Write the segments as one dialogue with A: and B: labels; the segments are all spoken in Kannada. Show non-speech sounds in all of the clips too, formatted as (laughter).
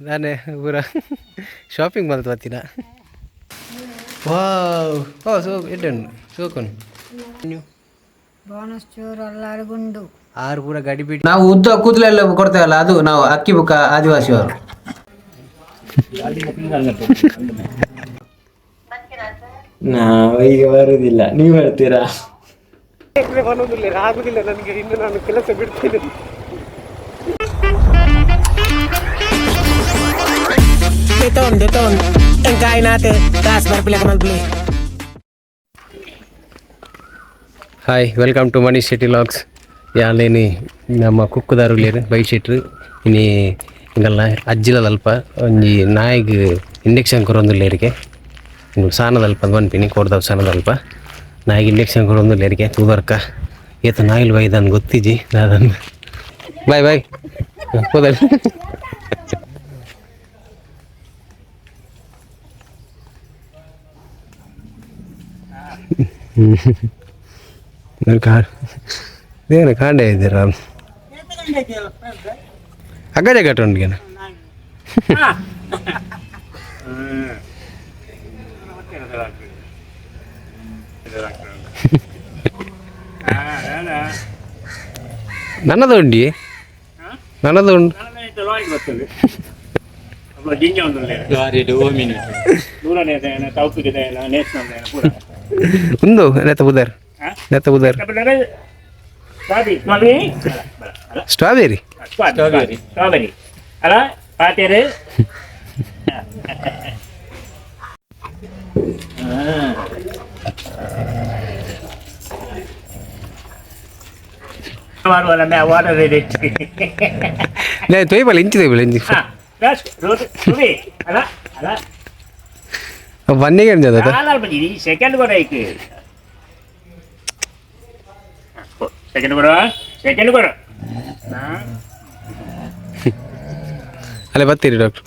A: ನಾನೇ ಊರ ಶಾಪಿಂಗ್ ಬಂತು ಬತ್ತಿನ ವಾವ್ ಓ ಸೋ ಎಡ್ಡನ್ನು ಸೋಕೊನು ನೀವು
B: ಬೋನಸ್ ಚೂರು ಎಲ್ಲಾರು ಗುಂಡು
A: ಆರು ಪೂರ ಗಡಿ ಬಿಟ್ಟು ನಾವು ಉದ್ದ ಕೂದಲೆಲ್ಲ ಕೊಡ್ತೇವಲ್ಲ ಅದು ನಾವು ಅಕ್ಕಿ ಬುಕ್ಕ ಆದಿವಾಸಿಯವರು
C: ನಾವು ಈಗ ಬರುದಿಲ್ಲ. ನೀವು ಬರ್ತೀರಾ
A: ಆಗುದಿಲ್ಲ ನನಗೆ. ಇನ್ನು ನಾನು ಕೆಲಸ ಬಿಡ್ತೀನಿ.
D: Beton, Ang kain natin. Taas, barpila ka mag-play.
A: Hi welcome to money city logs ಯಾಲೇನಿ ನಮ್ಮ ಕುಕ್ಕುದಾರು ಲೇರು ಬೈ ಶೆಟ್ರು ಇನಿ ಹಿಂಗಲ್ಲ ಅಜ್ಜಿಲದಲ್ಪ ಒಂಜಿ ನಾಯಿಗ್ ಇಂಡೆಕ್ಷನ್ ಕೊರೊಂದು ಲೇರಿಗೆ ಇನ್ನು ಸಾನದಲ್ಪ ಕೊಡ್ದವ್ ಸಾನದಲ್ಪ ನಾಯಿಗೆ ಇಂಜೆಕ್ಷನ್ ಕೊರೊಂದು ಲೇರಿಗೆ ತೂದರ್ಕ ಏತ ನಾಯಿಲ್ ಬೈದನ್ ಗೊತ್ತಿಜಿ ನಾದನ್ ಬಾಯ್ ಬಾಯ್ ಕಾರ್ ಏನು ಕಾಂಡೆ ಇದ್ದೀರಾ ಅಗ್ಗಜ ಕಟ್ಟೊಂಡಿಗೆ ನನ್ನದು ಉಂಡಿ ನನ್ನದು ಉಂಡು ಒಂದು ನೆತ್ತ ಉದರ್ ನೆತ್ತ ಉದರ್ ಸ್ಟ್ರಾಬೆರಿ
E: ಸ್ಟ್ರಾಬೆರಿ ಅಲ್ಲ ಪಾತೇರು ಮಾಡುವಲ್ಲ ಮೇ ವಾಟರ್ ಇದೆ
A: ನೇ ತೊಯ್ಬಲ್ಲ ಇಂಚಿ ತೊಯ್ಬಲ್ಲ ಇಂಚಿ
E: ಹಾ ಬಸ್ ರೋಡ್ ಸುರಿ ಅಲ್ಲ ಅಲ್ಲ
A: ಬನ್ನಿಗೆ ಅಂಜದ
E: ನಾಲ್ಕು ಬಜಿ ಸೆಕೆಂಡ್ ಕೊಡ ಐತಿ ಸೆಕೆಂಡ್ ಕೊಡ ಸೆಕೆಂಡ್ ಕೊಡ
A: ಅಲ್ಲೇ ಬರ್ತೀರಿ ಡಾಕ್ಟ್ರು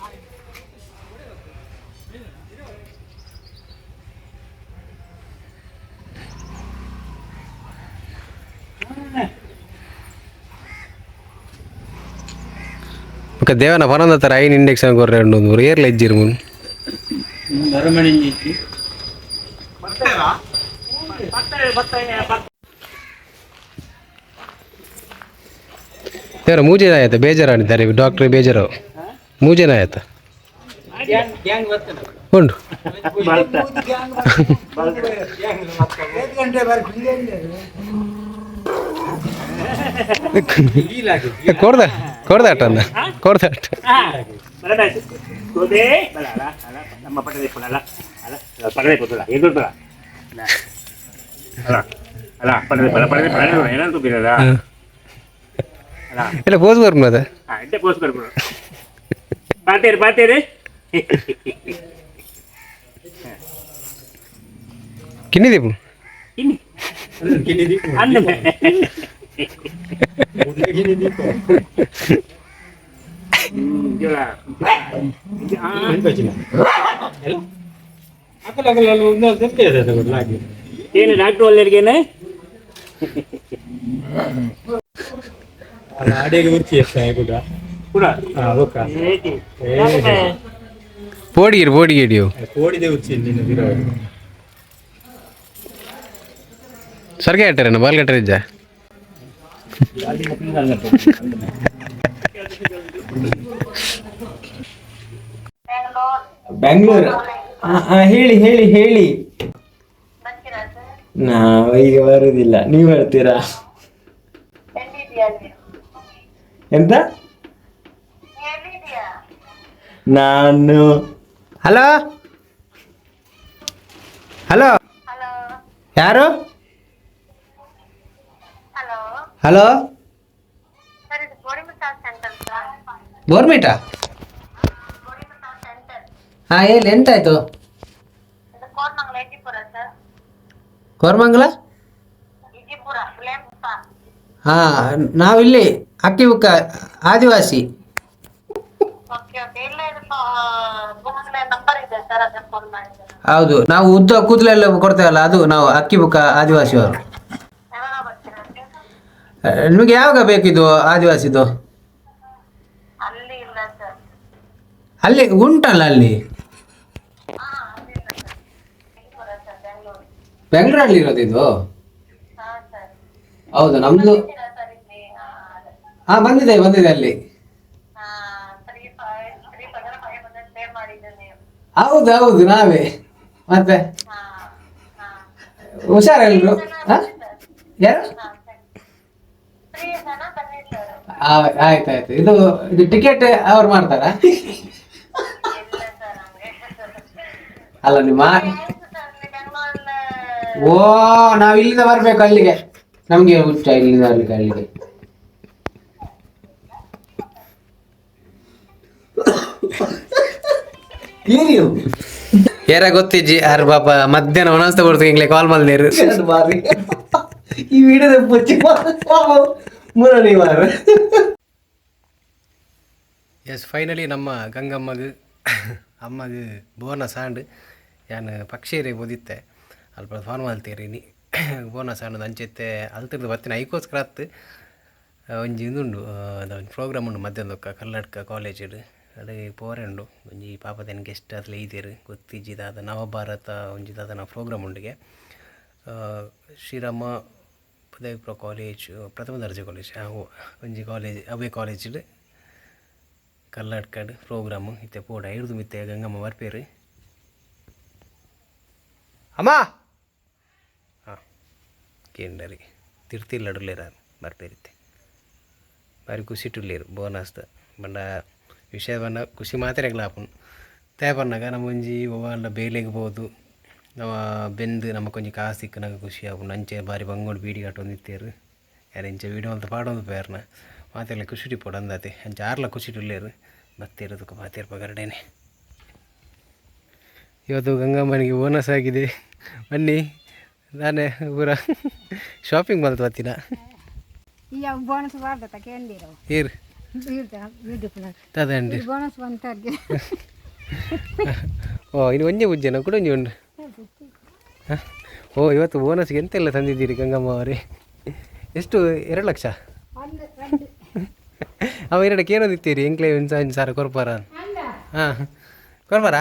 A: ఒక దేవన పనంద ತರ ಐನ್ ಇಂಜೆಕ್ಷನ್ ಕೊರ್ರೆ ಉಂಡು ಒಂದು ಏರ್ಲ ಇಜ್ಜಿರು ಮುನ್ ದೇವರ ಮೂಜೆನ ಆಯ್ತಾ ಬೇಜಾರಾಣಿದ್ದಾರೆ ಡಾಕ್ಟ್ರ್ ಬೇಜಾರು. ಮೂಜೆನ ಆಯ್ತಾ ಉಂಡು ಕೊಡ್ದ ಕೊಡ್ದಾಟ ಅಂದ ಕೊಡ್ದಾಟ
E: Kude, wala, wala, wala. Nama pa tayo, wala, wala. Pagkali po tula, yun tula. Wala, wala, pagkali, wala, pagkali, pagkali, wala, yun tula,
A: wala. இல்ல போஸ் வரணும்
E: அத இந்த போஸ் வரணும் பாத்தேரு பாத்தேரு கிண்ணி தீபம்
A: கிண்ணி
E: கிண்ணி தீபம் அண்ணன் கிண்ணி தீபம் ಏನು ಡಾಕ್ಟರ್ ಒಳ್ಳೆಯರ್ಗೇನೆ
A: ಪೋಡಿಗಿರಿ
C: ಇರೋ
A: ಸರ್ಗೆ ಇಟ್ಟಾರೇನ ಬಾಲ್ ಇಜ್ಜ
C: ಬೆಂಗಳೂರು ಹೇಳಿ ಹೇಳಿ ಹೇಳಿ. ನಾವು ಈಗ ಬರುದಿಲ್ಲ. ನೀವು ಬರ್ತೀರಾ ಎಂತ? ನಾನು.
A: ಹಲೋ ಹಲೋ ಯಾರು? ಹಲೋ ಗೋರ್ಮೆಂಟಾ ಹಾಂ, ಹೇಳಿ, ಎಂತಾಯ್ತು? ಕೋರ್ಮಂಗಲ? ಹಾಂ, ನಾವಿಲ್ಲಿ ಅಕ್ಕಿ ಬುಕ್ಕ ಆದಿವಾಸಿ. ಹೌದು, ನಾವು ಉದ್ದ ಕೂದಲೆಲ್ಲ ಕೊಡ್ತೇವಲ್ಲ, ಅದು ನಾವು ಅಕ್ಕಿ ಬುಕ್ಕ ಆದಿವಾಸಿಯವರು. ನಿಮಗೆ ಯಾವಾಗ ಬೇಕಿದು ಆದಿವಾಸಿದು
B: ಅಲ್ಲಿ
A: ಉಂಟಲ್ಲ ಅಲ್ಲಿ? ಬೆಂಗಳೂರಲ್ಲಿ ಇರೋದು ಇದು? ಹೌದು ನಮ್ದು ಹಾ ಬಂದಿದೆ ಬಂದಿದೆ ಅಲ್ಲಿ. ಹೌದು ಹೌದು ನಾವೇ. ಮತ್ತೆ? ಹುಷಾರೆಲ್ರು ಹಾ? ಯಾರು? ಆಯ್ತಾಯ್ತು ಇದು ಇದು ಟಿಕೆಟ್ ಅವ್ರು ಮಾಡ್ತಾರಾ? ಅಲ್ಲ ನಿಮ್ಮ ಓ ನಾವ್ ಇಲ್ಲಿಂದ ಬರ್ಬೇಕು ಅಲ್ಲಿಗೆ. ನಮ್ಗೆ ಹುಚ್ಚ ಇಲ್ಲಿಂದ ಬರ್ಲಿಕ್ಕೆ ಅಲ್ಲಿಗೆ.
C: ಏನು
A: ಏರ ಗೊತ್ತಿಜ್ಜಿ ಯಾರು ಪಾಪ ಮಧ್ಯಾಹ್ನ ಒಣಸ್ತ ಕೊಡ್ತು ಹಿಂಗ್ಲೆ ಕಾಲ್ ಮಲ್ದೇರು
C: ಅದು (laughs) ಮಾರಿ? ಈ ವಿಡಿಯೋದ ಪುಚ್ಚಿ ಮುರಳಿ ಮಾರ
A: ಎಸ್ ಫೈನಲಿ ನಮ್ಮ ಗಂಗಮ್ಮಗ ಅಮ್ಮಗ ಬೋನಸ್ ಆಂಡ್ ಯಾನು ಪಕ್ಷಿರೆ ಓದಿತ್ತೆ. ಅಲ್ಪ ಫಾರ್ಮ್ ಅಲ್ತೀರಿನಿ (coughs) ಬೋನಸ್ ಅನ್ನೋದು ಅಂಚೆತ್ತೆ. ಅಲ್ತಿರ್ದು ಬರ್ತೀನಿ. ಕ್ರಾತ್ ಒಂಜಿ ಇದುಂಡು ಒಂದು ಪ್ರೋಗ್ರಾಮ್ ಉಂಡು ಮಧ್ಯಾಹ್ನದೊಕ್ಕ ಕರ್ನಾಟಕ ಕಾಲೇಜ್ ಅದೇ ಪೋರೆ ಉಂಡು. ಒಂಜಿ ಪಾಪದನ್ ಗೆಸ್ಟ್ ಅದ್ಲ ಐದೇರು ಗೊತ್ತಿಜ್ಜಿದಾದ ನವಭಾರತ ಒಂಜಿದಾದ ಪ್ರೋಗ್ರಾಮ್ ಉಂಡಿಗೆ. ಶ್ರೀರಾಮ ಪದವಿ ಪ್ರೋ ಕಾಲೇಜ್ ಪ್ರಥಮ ದರ್ಜೆ ಕಾಲೇಜ್ ಆ, ಒಂಜಿ ಕಾಲೇಜ್ ಅವೇ ಕಾಲೇಜ್ ಕರ್ನಾಟಕಡ್ ಪ್ರೋಗ್ರಾಮು ಇತ್ತೆ ಪೋಡ. ಇಡ್ದು ಮಿತ್ತೆ ಗಂಗಮ್ಮ ಬರ್ಪೇರು. ಅಮ್ಮ! ಹಾಂ ಕೇಂಡರಿ ತಿರ್ತಿಲ್ಲಡುಲ್ಲೇರ ಬರ್ಪೇರಿತ್ತೆ ಬಾರಿ ಖುಷಿ ಟುಲ್ಲೇರು, ಬೋನಸ್ದ. ಬಂಡ ವಿಷಯ ಬಂದ ಖುಷಿ ಮಾತ್ರ ಆಪುನ್ ತೇ ಬಂದಾಗ ನಮ್ಮ ಒಂಜಿ ಒವ್ವಾಂಡ ಬೇಲೆಗೆ ಬೋದು ನಾವು ಬೆಂದು ನಮ್ಮ ಕೊಂಚ ಕಾಸು ಸಿಕ್ಕನಾಗ ಖುಷಿ ಆಪುಂಡು ಅಂಚೆ ಬಾರಿ ಬಂಗೋಡು ಬೀಡಿ ಕಟ್ಟೊಂದಿತ್ತೇರು ಯಾರು ಇಂಚೆ ವೀಡಿಯೋ ಅಂತ ಪಾಡೊಂದು ಪೇರ್ನ ಮಾತೆಲ್ಲ ಖುಷಿ ಟಿಪ್ಪೋಡು ಅಂದಾತೆ. ಅಂಚೆ ಆರ್ಲ ಖುಷಿ ಟುಲ್ಲೇರು. ಬತ್ತೇರದಕ್ಕೆ ಮಾತೇರ್ ಪಗರಡೇನೆ. ಇವತ್ತು ಗಂಗಮ್ಮನಿಗೆ ಬೋನಸ್ ಆಗಿದೆ. ಬನ್ನಿ ನಾನೇ ಊರ ಶಾಪಿಂಗ್ ಮಾಡ್ತು
B: ಬರ್ತೀನ. ಬೋನಸ್
A: ತದಂಡಿ.
B: ಬೋನಸ್
A: ಓ ಇನ್ನು ಒಂದೇ ಉಜ್ಜನ ಕೂಡ ಒಂಜಿ ಉಂಡು. ಓ ಇವತ್ತು ಬೋನಸ್ಗೆ ಎಂತೆಲ್ಲ ತಂದಿದ್ದೀರಿ ಗಂಗಮ್ಮ ಅವರೇ? ಎಷ್ಟು ಎರಡು ಲಕ್ಷ? ಅವ ಎರಡಕ್ಕೆ ಏನೋದಿತ್ತೀರಿ ಇತ್ತೀರಿ ಎಂಕ್ಲೆ ಒಂದು ಸಾವಿರ ಕೊರ್ಪಾರ ಹಾಂ ಕೊರ್ಪಾರ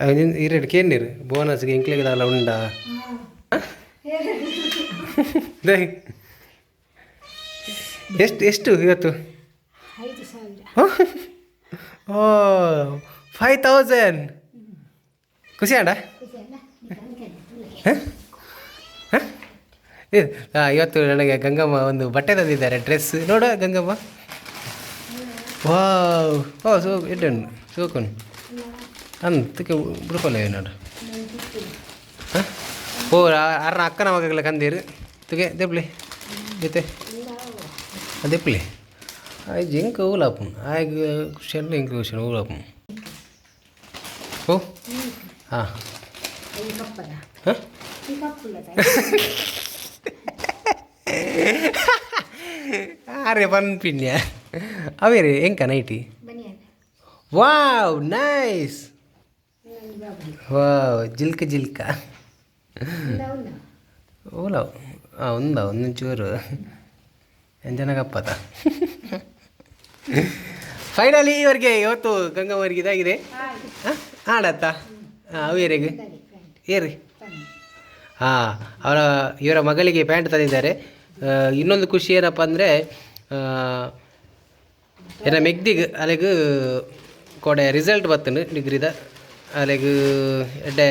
A: ಎರಡು ಕೇಂದಿರು ಬೋನಸ್ಗೆ ಎಂಕ್ಲೆಗದಲ್ಲ ಉಂಡ ದೇ. ಎಷ್ಟು ಎಷ್ಟು ಇವತ್ತು? ಓ ಫೈವ್ ತೌಸಂಡ್ ಖುಷಿ ಅಣ್ಣ ಇವತ್ತು ನನಗೆ ಗಂಗಮ್ಮ ಒಂದು ಬಟ್ಟೆ ತಂದಿದ್ದಾರೆ ಡ್ರೆಸ್ ನೋಡ ಗಂಗಮ್ಮ. ವಾವ್ ಓ ಸೋ ಇಟ್ಟು ಸೋಕುನ್ ಅಂತಕ್ಕೆ ಬಿಡ್ಕೊಲ್ಲ ನೋಡು ಹಾಂ? ಓ ಅರ್ನ ಅಕ್ಕನ ಮಗಗಳ ಕಂದೀರು. ತುಗೆ ದೆಪ್ಲಿ ಜೊತೆ. ದೆಪ್ಲಿ. ಆಯ್ ಜಿಂಕ ಊಲಾಪು ಆಯ್ ಕ್ವಶನ್ ಅಂದ್ರೆ ಕ್ವಶನ್ ಊಲಾಪು ಓ ಹಾಂ. ಹಾಂ? ಅರೆ ಅವೇ ರೀ ಹೆಂಕ ನೈಟಿ? Wow nice. ಜಿಲ್ಕ ಜಿಲ್ಕ. ಓಲವ್ ಒಂದು ಚೂರು ಎಂಜನಗಪ್ಪದ? ಫೈನಲಿ ಇವರಿಗೆ ಇವತ್ತು ಗಂಗಮ್ಮರಿಗೆ ಇದಾಗಿದೆ. ಆಡತ್ತ ಹಾಂ ಅವೇರಿಗೆ ಏರಿ ಹಾಂ, ಅವರ, ಇವರ ಮಗಳಿಗೆ ಪ್ಯಾಂಟ್ ತಂದಿದ್ದಾರೆ. ಇನ್ನೊಂದು ಖುಷಿ ಏನಪ್ಪ ಅಂದರೆ ಏನ ಮೆಗ್ದಿಗೆ ಅಲ್ಲಿಗೆ ಕೊಡೆ ರಿಸಲ್ಟ್ ಬತ್ತನು ಡಿಗ್ರಿದ. ಅಲೆಗ್ ಎಡ್ಡೆ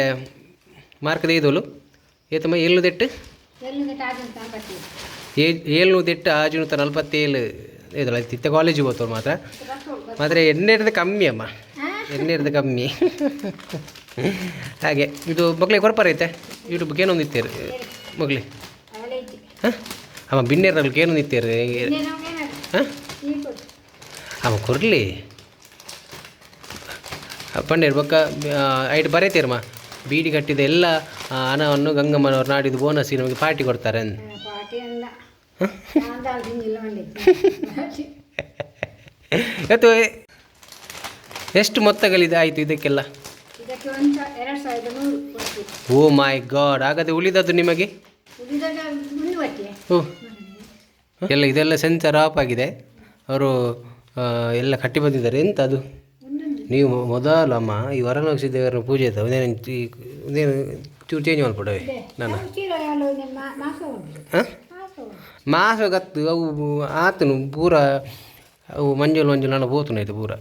A: ಮಾರ್ಕ್ ತೆಗೆದೋಲು ಏತಮ್ಮ ಏಳು ದೆಟ್ಟು?
B: ಎಲ್ಲಿಂದ ಟಾಜಂತ ಬಟ್ಟಿ
A: ಏ ಏಳ್ನೂದೆಟ್ಟು ಆಜುನೂತ ನಲ್ವತ್ತೇಳು. ಇದಲ್ಲ ತಿತ್ತ ಕಾಲೇಜಿಗೆ ಹೋಗ್ತವ್ರು ಮಾತ್ರ. ಮಾತ್ರ ಎಣ್ಣೆ ಇರೋದು ಕಮ್ಮಿ ಅಮ್ಮ. ಎಣ್ಣೆ ಇರೋದು ಕಮ್ಮಿ. ಹಾಗೆ ಇದು ಮಕ್ಳಿಗೆ ಕೊರಪಾರ ಐತೆ? ಯೂಟ್ಯೂಬ್ಗೆ ಏನೊಂದು ಇತ್ತೇರು? ಮಗ್ಳಿ ಹಾಂ? ಅಮ್ಮ ಬಿನ್ನೇರ್ನಲ್ಲಿ ಏನೊಂದು ಇತ್ತೇರು? ಹಾಂ? ಅಮ್ಮ ಕೊರ್ಲಿ? ಪಂಡೇರು ಬೊಕ್ಕ ಐಟ್ ಬರೀತೀರಮ್ಮ ಬೀಡಿ ಕಟ್ಟಿದ ಎಲ್ಲ ಹಣವನ್ನು ಗಂಗಮ್ಮನವ್ರು ನಾಡಿದ್ದು ಬೋನಸ್ ನಮಗೆ ಪಾರ್ಟಿ ಕೊಡ್ತಾರೆ ಇವತ್ತು ಎಷ್ಟು ಮೊತ್ತಗಳಿದೆ ಆಯಿತು ಇದಕ್ಕೆಲ್ಲ? ಓ ಮೈ ಗಾಡ್ ಹಾಗಾದ್ರೆ ಉಳಿದದ್ದು ನಿಮಗೆ? ಓ. ಎಲ್ಲ ಇದೆಲ್ಲ ಸೆನ್ಸರ್ ಆಫ್ ಆಗಿದೆ. ಅವರು ಎಲ್ಲ ಕಟ್ಟಿ ಬಂದಿದ್ದಾರೆ. ಎಂತ ಅದು ನೀವು ಮೊದಲಮ್ಮ ಅಮ್ಮ ಈ ವರಲಕ್ಷ್ಮಿ ದೇವರ ಪೂಜೆ ಇದ್ದ ಒಂದೇನು ಒಂದೇನು ಚೂರು ಚೇಂಜ್ ಮಾಡಿಬಿಡವೆ ನಾನು. ಹಾಂ?
B: ಮಾಸ
A: ಗತ್ತು ಅವು ಆತನು ಪೂರ ಅವು ಮಂಜುಲು ಮಂಜುಲು ನಾನು ಹೋತನು ಇದು ಪೂರ.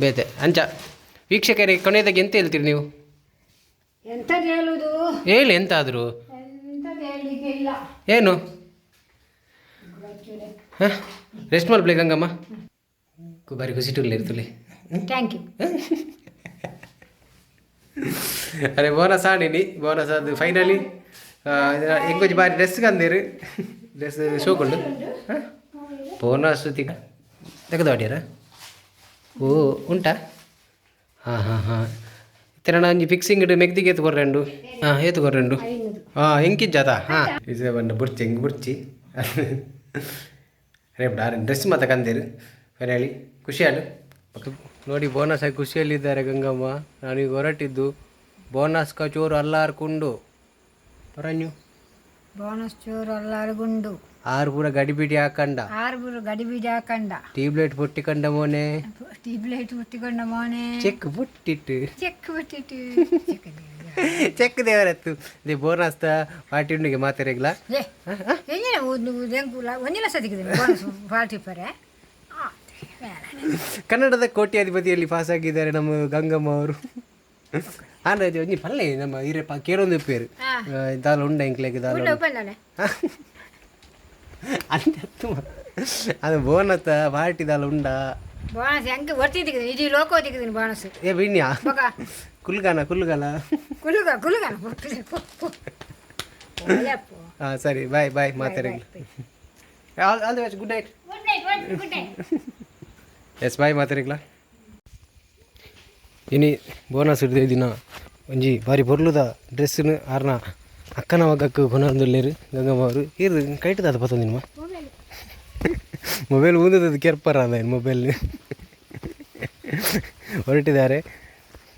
A: ಬೇತೆ ಅಂಚ. ವೀಕ್ಷಕರಿಗೆ ಕೊನೆಯದಾಗಿ ಎಂತ ಹೇಳ್ತೀರಿ ನೀವು?
B: ಎಂಥದ್ದು ಹೇಳುದು
A: ಹೇಳಿ ಎಂತಾದರೂ? ಏನು? ಹಾಂ? ರೆಸ್ಟ್ ಮಾಡ್ಬಿಡಿ ಕು- ಬಾರಿ ಖುಷಿ ಟೂಲ್ ಇರ್ತಲಿ
B: ಥ್ಯಾಂಕ್ ಯು
A: ಅರೆ ಬೋನಸ್ ಆಡಿನಿ ಬೋನಸ್ ಅದು ಫೈನಲಿ ಎಂಕೊಂಚು ಬಾರಿ ಡ್ರೆಸ್ ಕಂದಿರು ಡ್ರೆಸ್ ಶೋಕೊಂಡು ಬೋನಸ್ ತಿಕ್ಕ ತೆಗೆದು ಆಡ್ಯಾರ ಓ ಉಂಟಾ? ಹಾಂ ಹಾಂ ಹಾಂ. ಇತ್ತರ ಒಂಜಿ ಫಿಕ್ಸಿಂಗ್ ಇಡು ಮೆಗ್ದಿಗೆ ಎತ್ತು ಕೊರ್ರೆಂಡು ಹಾಂ ಏತು ಕೊರ್ರೆಂಡು ಹಾಂ ಹೆಂಗಿಜ್ಜಾತ? ಹಾಂ. ಇಸೆ ಬಂಡ ಬುರ್ಚಿ ಹೆಂಗೆ ಬುರ್ಚಿ? ಆರು ಡ್ರೆಸ್ ಮತ್ತೆ ಕಂದಿರು ಫೈನಲಿ ಖುಷಿ ಅಲ್ಲ ನೋಡಿ ಬೋನಸ್ ಆಗಿ ಖುಷಿಯಲ್ಲಿದ್ದಾರೆ ಗಂಗಮ್ಮ. ನಾನೀಗ ಹೊರಟಿದ್ದು ಬೋನಸ್ ಕಚೋರು ಅಲ್ಲಾರ್ಕೊಂಡು. ಪರಂಜು
B: ಬೋನಸ್ ಚೂರು ಅಲ್ಲಾರುಗುಂಡು.
A: ಆರು ಪೂರ ಗಡಿಬಿಡಿ ಹಾಕಂಡ.
B: ಆರು ಪೂರ ಗಡಿಬಿಡಿ ಹಾಕಂಡ.
A: ಟ್ಯೂಬ್ಲೈಟ್ ಪೊಟ್ಟಿಕೊಂಡ ಮೋನೆ.
B: ಟ್ಯೂಬ್ಲೈಟ್ ಪುಟ್ಟಿಕೊಂಡ ಮೋನೆ.
A: ಚೆಕ್ ಪುಟ್ಟಿಟ್ಟು.
B: ಚೆಕ್ ಪುಟ್ಟಿಟ್ಟು. ಚೆಕ್
A: ದೇವರತ್ತು. ದೇ ಬೋನಸ್ ಪಾರ್ಟಿ ಉಂಡಿಗೆ ಮಾತಾಡಿಲ್ಲ
B: ಏ ಎಂಜಿನ ಒಂದು ದೆಂಕುಲ ಒಂದಿನ ಸದಿಕಿದ್ದೀನಿ ಬೋನಸ್ ಪಾರ್ಟಿ ಪರೆ (laughs)
A: ಕನ್ನಡದ ಕೋಟ್ಯಾಧಿಪತಿಯಲ್ಲಿ ಪಾಸ್ ಆಗಿದ್ದಾರೆ ನಮ್ಮ ಗಂಗಮ್ಮ ಅವರು. ಅಂದ್ರೆ ಒಂಜಿ ಪಲ್ಲೆ ನಮ್ಮ ಹಿರೇ ಕೇರೊಂದು ಪೇರು.
B: ಹಾ.
A: ದಾಲ ಉಂಡ ಇಂಕ್ಲೆಗೆ ದಾಲ
B: ಉಂಡ ಉಪ್ಪಲ್ಲನೆ (laughs)
A: ಅಂತೆತ್ತು ಅದು ಬೋನತ್ತ ಪಾರ್ಟಿ ದಾಲ ಉಂಡ.
B: ಬೋನಸ್ ಹೆಂಗೆ ಒರ್ತಿದ್ದೀನಿ ಇಡೀ ಲೋಕ ಒತ್ತಿದ್ದೀನಿ ಬೋನಸ್.
A: ಏ ಬಿನ್ಯಾ
B: ಮಗ.
A: ಕುಲ್ಗಾನ ಕುಲ್ಗಾನ.
B: ಕುಲುಗ ಕುಲುಗನ. ಒಳ್ಳೆಪ್ಪು
A: ಹಾಂ ಸರಿ ಬಾಯ್ ಬಾಯ್ ಮಾತಾಡಿ all all the best good night
B: good night good night
A: yes, bye ಮಾತಾಡಿಗ್ಲಾ? ಇನಿ ಬೋನಸ್ ಹಿಡಿದ ದಿನ ಒಂಜಿ ಬಾರಿ ಬರ್ಲುದ ಡ್ರೆಸ್ಸನ್ನು ಆರ್ನ ಅಕ್ಕನ ಮಗಕ್ಕೆ ಕೊನೊಂದುಲ್ಲೇರು ಗಂಗಮ್ಮ ಅವರು ಇರ್ದು ಕೈಟದ ಪತ್ತ ನಿಮ್ಮ ಮೊಬೈಲ್ ಊದದ ಕೆರ್ಪರ ಅದ ಮೊಬೈಲ್? ಹೊರಟಿದ್ದಾರೆ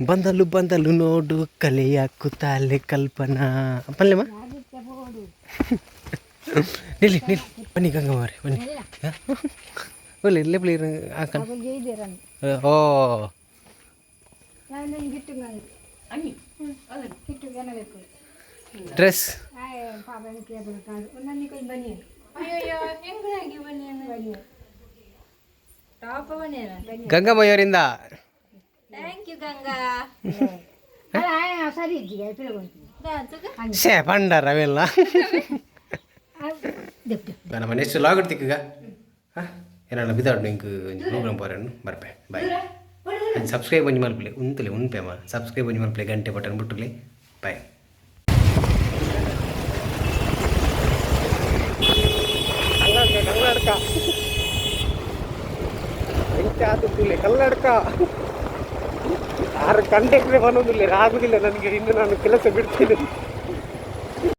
A: ಬಂದಲು ಬಂದಲ್ಲು ನೋಡು ಕಲೆಯ ಕುತಾಲೆ ಕಲ್ಪನಾ. ಪಲ್ಲೆಮ್ಮ ನಿಲ್ಲಿ ನಿಲ್ಲಿ, ಬನ್ನಿ ಗಂಗಮ್ಮ ಬನ್ನಿ. ಹಾಂ? ಒಳ್ಳೆ ಇಲ್ಲೇ ಪ್ಲೀರ್ ಹಾಕಣ ಓ
B: ನಾನು ಗಿಟ್ಟು ಅನ್ನಿ ಗಿಟ್ಟು ಬೇಕು
A: ಡ್ರೆಸ್
B: ಪಾಪ ಕೇಬಲ್ ಕಾಡು ಒಂದೊಂದು ಕೈ ಬನ್ನಿ ಅಯ್ಯೋ ಹೆಂಗಾಗಿ ಬನ್ನಿ ಬನ್ನಿ ಟಾಪ ಬನ್ನಿ ಬನ್ನಿ
A: ಗಂಗಮ್ಮಯವರಿಂದ
B: ಥ್ಯಾಂಕ್ ಯು ಗಂಗಾ (laughs) ಅಲ್ಲ ಸರಿ ಇದ್ದೀಗ ತಿಳ್ಕೊಂಡು
A: ಶೇ ಪಂಡಾರ ಅವೆಲ್ಲ
B: ದೆಪ್
A: ನಮ್ಮ ನೆಕ್ಸ್ಟ್ ಲಾಗ್ (laughs) ಇಡ್ತಿಕ್ಕ ಏನಾರ ಬಿದ್ದಾಡು ನಿಂಗೆ ಪ್ರೋಗ್ರಾಮ್ ಪೋರನ್ನು ಬರ್ಪೆ ಬಾಯ್ ಅದು ಸಬ್ಸ್ಕ್ರೈಬ್ ಒಂಜಿ ಮಲ್ಪಲೆ ಉಂತಲೆ ಮ ಸಬ್ಸ್ಕ್ರೈಬ್ ಒಂಜಿ ಮಲ್ಪಲೆ ಗಂಟೆ ಬಟನ್ ಬಿಟ್ಟಲೆ ಬಾಯ್ ಕಲ್ಲಡ್ಕ ಕಲ್ಲಡಕ ಆರು ಗಂಟೆಗೆ ಬರೋದಿಲ್ಲ ಆಗುದಿಲ್ಲ ನನಗೆ ಇನ್ನು ನಾನು ಕೆಲಸ ಬಿಡ್ತೀನಿ